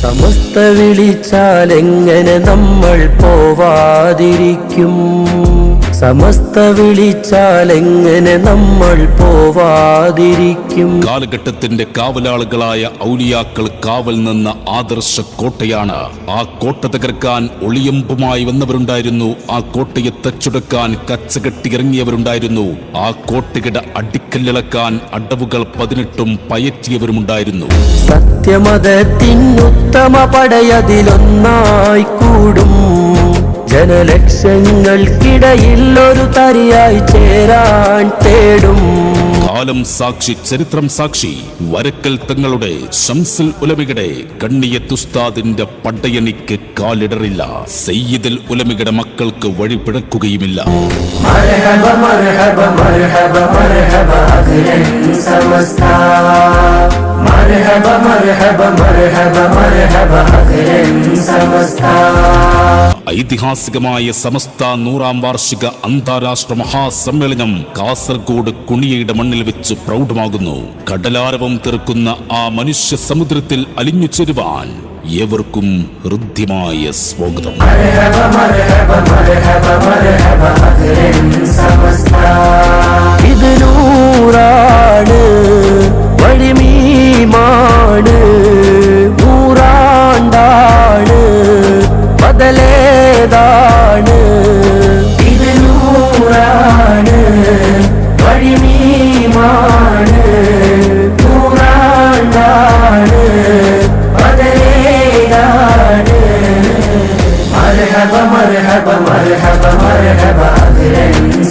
സമസ്ത വിളിച്ചാൽ എങ്ങനെ നമ്മൾ പോവാതിരിക്കും? സമസ്ത വിളിച്ചാൽ എങ്ങനെ നമ്മൾ പോവാതിരിക്കും? കാലഘട്ടത്തിന്റെ കാവലാളുകളായ ഔലിയാക്കൾ കാവൽ നിന്ന ആദർശ കോട്ടയാണ്. ആ കോട്ട തകർക്കാൻ ഒളിയമ്പുമായി വന്നവരുണ്ടായിരുന്നു. ആ കോട്ടയെ തച്ചുടക്കാൻ കച്ചകെട്ടി ഇറങ്ങിയവരുണ്ടായിരുന്നു ആ കോട്ടയുടെ അടിക്കല്ലിളക്കാൻ അടവുകൾ പതിനെട്ടും പയറ്റിയവരുമുണ്ടായിരുന്നു. സത്യമതത്തിനുത്തമ പടയതിലൊന്നായി കൂടും. ജനലക്ഷങ്ങൾക്കിടയിൽ ഒരു തരിയായി ചേരാൻ തേടും. കാലം സാക്ഷി ചരിത്രം സാക്ഷി വരക്കൽ തങ്ങളുടെ ഷംസുൽ കണ്ണിയ കണ്ണിയത്തുസ്താദിന്റെ പടയണിക്ക് കാലിടറില്ല. സയ്യിദൽ ഉലമികടെ മക്കൾക്ക് വഴി പിഴക്കുകയുമില്ല. മർഹബ മർഹബ മർഹബ ഐതിഹാസികമായ സമസ്ത നൂറാം വാർഷിക അന്താരാഷ്ട്ര മഹാസമ്മേളനം കാസർഗോഡ് കുണിയയുടെ മണ്ണിൽ വെച്ച് പ്രൗഢമാകുന്നു. കടലാരവം തീർക്കുന്ന ആ മനുഷ്യ സമുദ്രത്തിൽ അലിഞ്ഞു ചേരുവാൻ ഏവർക്കും ഹൃദ്യമായ സ്വാഗതം. مرحبا مرحبا مرحبا مرحبا أهلا